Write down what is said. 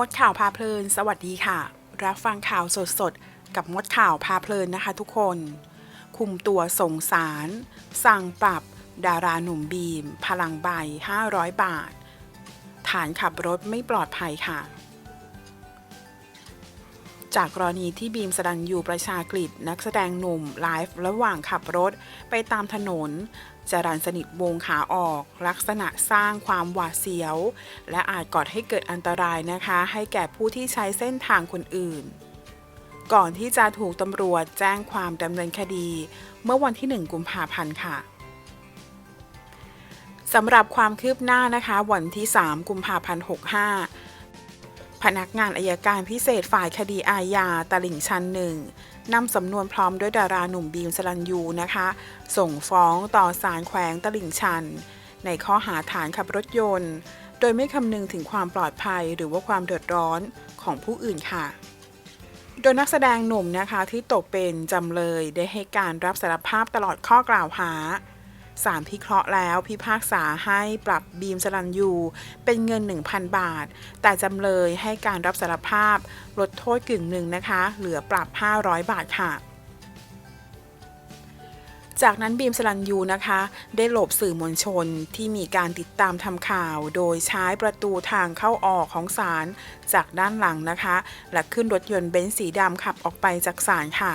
มดข่าวพาเพลิน สวัสดีค่ะ รับฟังข่าวสดๆ กับมดข่าวพาเพลินนะคะทุกคน คุมตัวส่งสาร สั่งปรับ ดาราหนุ่มบีม พลังใบ 500 บาท ฐานขับรถไม่ปลอดภัยค่ะ จากกรณีที่บีมสดันยูประชากฤษนักแสดงหนุ่มไลฟ์ระหว่างขับรถไปตามถนนจรันสนิทวงขาออก ลักษณะสร้างความหวาดเสียว และอาจก่อให้เกิดอันตรายนะคะ ให้แก่ผู้ที่ใช้เส้นทางคนอื่น ก่อนที่จะถูกตำรวจแจ้งความดำเนินคดี เมื่อวันที่ 1 กุมภาพันธ์ค่ะสำหรับความคืบหน้านะคะ วันที่ 3 กุมภาพันธ์ 65 พนักงานอายการพิเศษฝ่ายคดีอาญาตลิ่งชันหนึ่งนำสำนวนพร้อมด้วยดาราหนุ่มบีมสลันยูนะคะ ส่งฟ้องต่อศาลแขวงตลิ่งชัน ในข้อหาฐานขับรถยนต์ โดยไม่คำนึงถึงความปลอดภัยหรือว่าความเดือดร้อนของผู้อื่นค่ะ โดยนักแสดงหนุ่มนะคะที่ตกเป็นจำเลยได้ให้การรับสารภาพตลอดข้อกล่าวหา ศาลพิเคราะห์แล้วพิพากษาให้ปรับบีมสลันยูเป็นเงิน 1,000 บาท แต่จำเลยให้การรับสารภาพ ลดโทษกึ่งหนึ่งนะคะ เหลือปรับ 500 บาทค่ะจากนั้นบีมสลันยูนะคะ ได้หลบสื่อมวลชนที่มีการติดตามทำข่าว โดยใช้ประตูทางเข้าออกของศาลจากด้านหลังนะคะ และขึ้นรถยนต์เบนซ์สีดำขับออกไปจากศาลค่ะ